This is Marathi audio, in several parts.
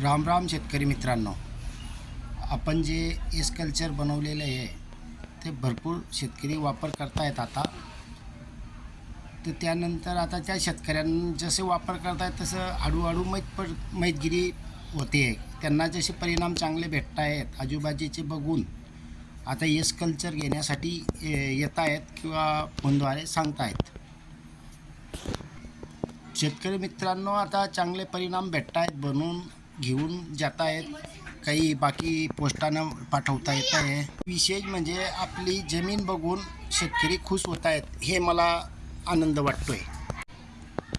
राम राम शेतकरी मित्रांनो आपण जे एस कल्चर बनवलेलं आहे ते भरपूर शेतकरी वापर करतायत आता. तर त्यानंतर आता त्या शेतकऱ्यांना जसे वापर करतायत तसं हळूहळू मैत पर मैतगिरी होते. आहे त्यांना जसे परिणाम चांगले भेटत आहेत आजूबाजूचे बघून आता एस कल्चर घेण्यासाठी येत आहेत किंवा फोनद्वारे सांगतायत. शेतकरी मित्रांनो आता चांगले परिणाम भेटत आहेत बनून. घेऊन जात आहेत काही बाकी पोस्टानं पाठवता येत आहे. विशेष म्हणजे आपली जमीन बघून शेतकरी खुश होत आहेत हे मला आनंद वाटतोय.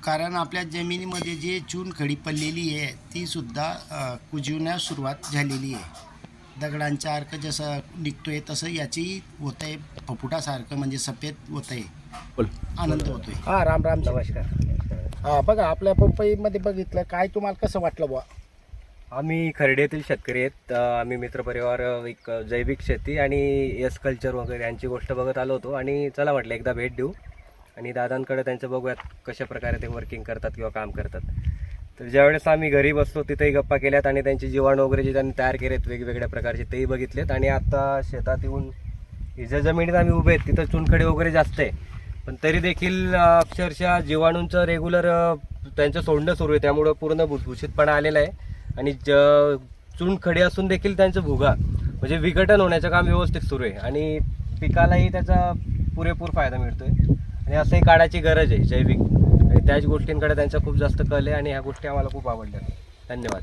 कारण आपल्या जमिनीमध्ये जे चूनखडी पडलेली आहे ती सुद्धा कुजवण्यास सुरुवात झालेली आहे. दगडांचा अर्क जसं निघतोय तसं याची होत आहे फपुटासारखं म्हणजे सफेद होत आहे आनंद होतोय. हा राम राम नमस्कार. हा बघा आपल्या पपईमध्ये बघितलं काय तुम्हाला कसं वाटलं बुवा? आम्ही खर्डेतील शेतकरी आहेत. आम्ही मित्रपरिवार एक जैविक शेती आणि एस कल्चर वगैरे यांची गोष्ट बघत आलो होतो. आणि चला म्हटलं एकदा भेट देऊ. आणि दादांकडे त्यांचं बघूयात कशा प्रकारे ते वर्किंग करतात किंवा काम करतात. तर ज्यावेळेस आम्ही घरी बसलो तिथेही गप्पा केल्यात आणि त्यांची जीवाणू वगैरे जे त्यांनी तयार केलेत वेगवेगळ्या प्रकारचे तेही बघितलेत. आणि आता शेतात येऊन ही ज्या जमिनीत आम्ही उभे आहेत तिथं चुनखडी वगैरे जास्त आहे. पण तरी देखील अक्षरशः जीवाणूंचं रेग्युलर त्यांचं सोडणं सुरू आहे. त्यामुळं पूर्ण भुसभुशीतपणा आलेला आहे. आणि ज चुनखडी असून देखील त्यांचं भुगा म्हणजे विघटन होण्याचं काम व्यवस्थित सुरू आहे. आणि पिकालाही त्याचा पुरेपूर फायदा मिळतो आहे आणि असंही काढायची गरज आहे जैविक. आणि त्याच गोष्टींकडे त्यांचा खूप जास्त कल आहे आणि ह्या गोष्टी आम्हाला खूप आवडल्या. धन्यवाद.